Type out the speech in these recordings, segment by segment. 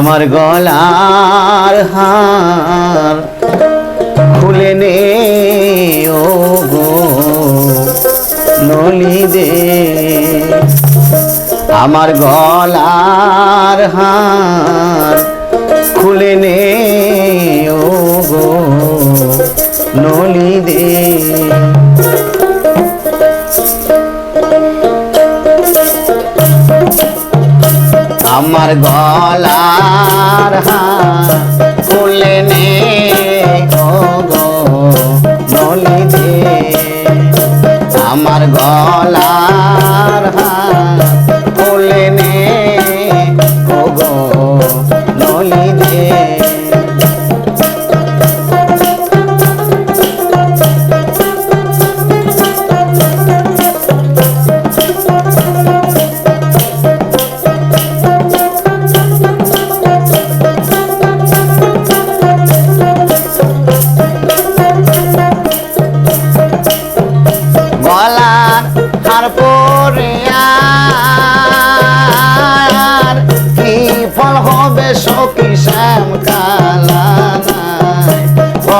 আমার গলার হার খুলে নে ও গো নলি দে আমার গলার হার খুলে নে ও গো নলি দে আমার গলার হার খুলে নে আমার গলার শ্যাম কালা নাই ও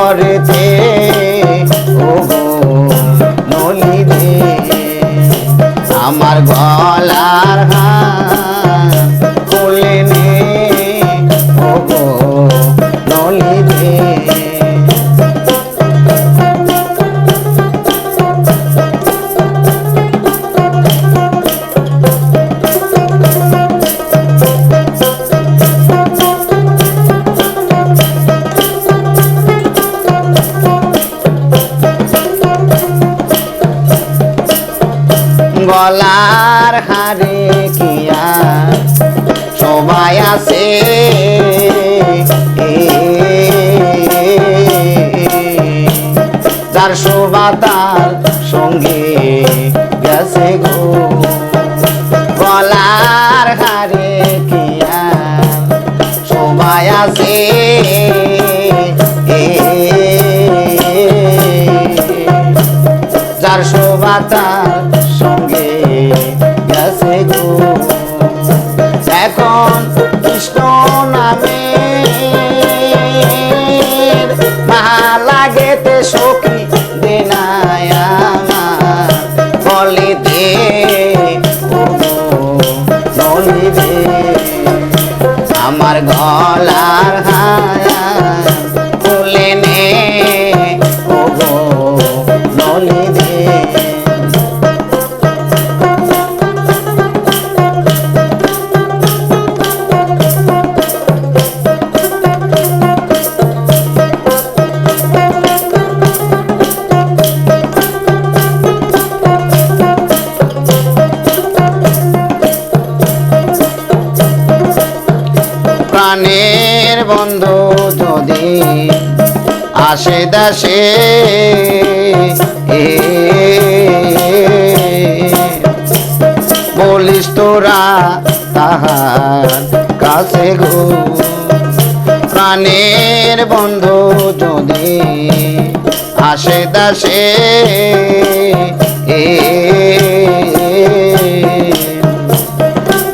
গলার হারে কিয়া সবাই আছে যার শোভা তার সঙ্গে গেছে গো। গলার হারে কিয়া সবাই আছে যার শোভা তার সঙ্গে এখন কৃষ্ণ নামে লাগেতে সখী দেনায় প্রাণের বন্ধু যদি আসে দাসে বলিস তোরা তাহার কাছে গো। প্রাণের বন্ধু যদি আসে দাসে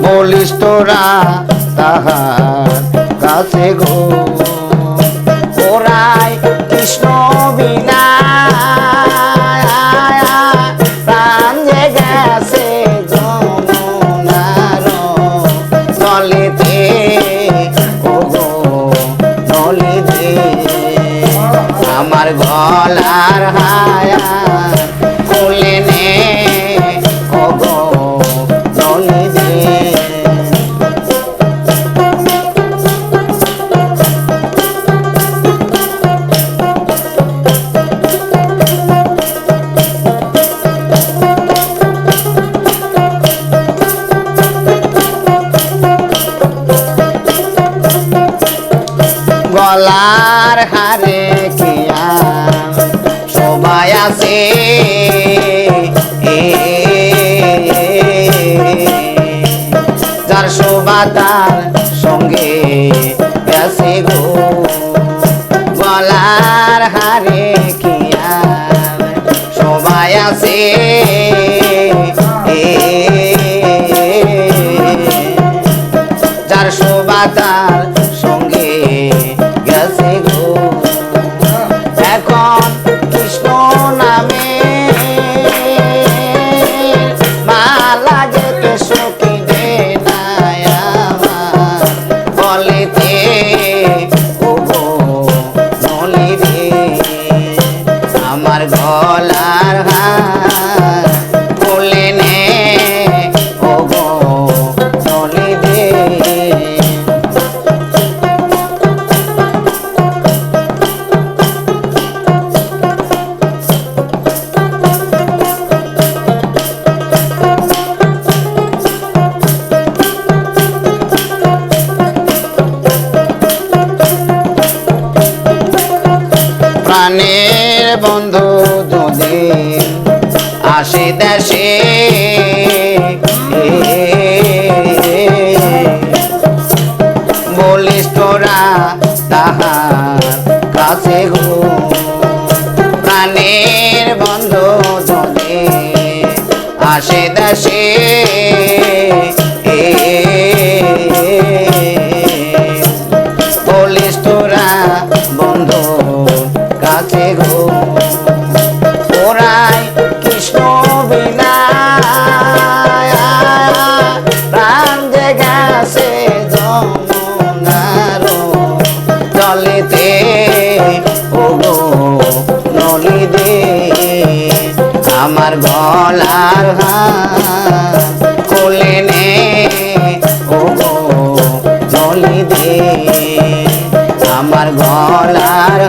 বলিস তোরা তাহার কাছে গো। ওরাই কৃষ্ণ গলার সবাই আছে যার শোভা তার সঙ্গে গেছে গো গলার হারে কিয়া সবাই আছে যার শোভা তার সখী আসে দেশে। বলিস তোরা তাহার কাছে গো প্রাণের বন্ধু যদি আসে দেশে। বলিস তোরা বন্ধু কাছে গো জলেতে ওগো নলি দে আমার গলার কোলে নে ওগো নলি দে আমার গলার